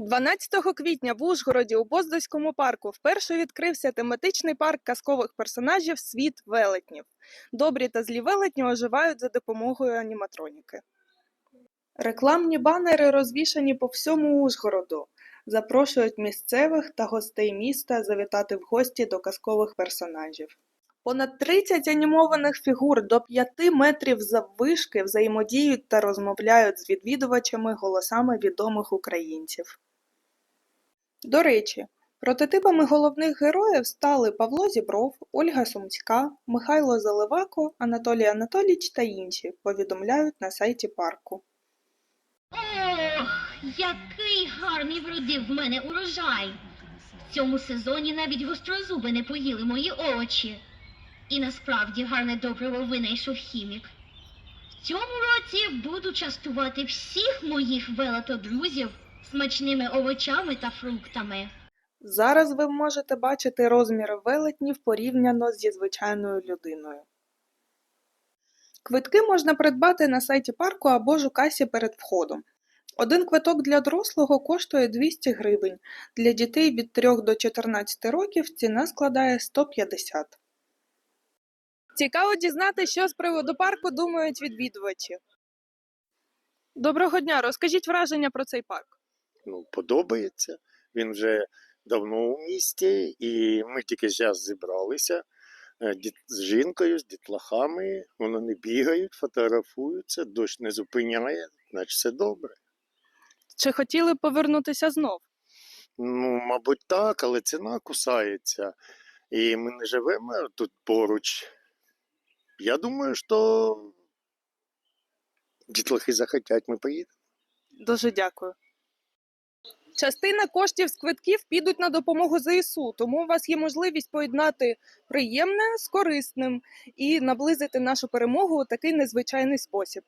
12 квітня в Ужгороді у Боздоському парку вперше відкрився тематичний парк казкових персонажів Світ велетнів. Добрі та злі велетні оживають за допомогою аніматроніки. Рекламні банери розвішані по всьому Ужгороду. Запрошують місцевих та гостей міста завітати в гості до казкових персонажів. Понад 30 анімованих фігур до 5 метрів заввишки взаємодіють та розмовляють з відвідувачами голосами відомих українців. До речі, прототипами головних героїв стали Павло Зібров, Ольга Сумська, Михайло Заливако, Анатолій Анатоліч та інші, повідомляють на сайті парку. Ох, який гарний вродив в мене урожай. В цьому сезоні навіть гострозуби не поїли мої овочі. І насправді гарне добриво винайшов хімік. В цьому році буду частувати всіх моїх велетодрузів смачними овочами та фруктами. Зараз ви можете бачити розміри велетнів порівняно зі звичайною людиною. Квитки можна придбати на сайті парку або ж у касі перед входом. Один квиток для дорослого коштує 200 гривень, для дітей від 3 до 14 років ціна складає 150. Цікаво дізнати, що з приводу парку думають відвідувачі. Доброго дня, розкажіть враження про цей парк. Ну, подобається. Він вже давно у місті, і ми тільки зараз зібралися е, з жінкою, з дітлахами. Вони не бігають, фотографуються, дощ не зупиняє, значить все добре. Чи хотіли повернутися знов? Ну, мабуть, так, але ціна кусається. І ми не живемо тут поруч. Я думаю, що дітлахи захотять, ми поїдемо. Дуже дякую. Частина коштів з квитків підуть на допомогу ЗСУ, тому у вас є можливість поєднати приємне з корисним і наблизити нашу перемогу у такий незвичайний спосіб.